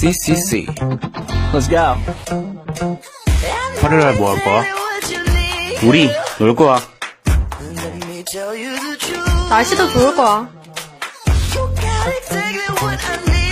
CCC. Let's go. 화요일 뭐할 거야? 우리 놀 거야. 날씨도 좋을 거야.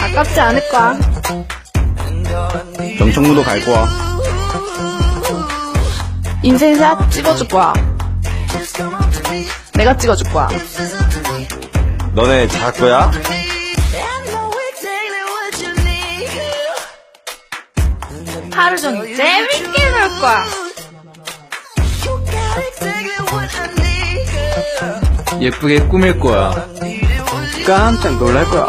아깝지 않을 거야. 경청무도 갈 거야. 인생샷 찍어줄 거야. 내가 찍어줄 거야. 너네 잘 거야? 하루 종일 재밌게 놀 거야. 예쁘게 꾸밀 거야. 깜짝 놀랄 거야.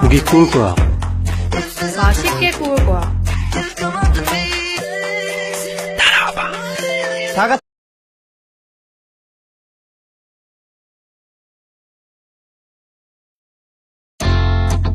고기 구울 거야. 맛있게 구울 거야.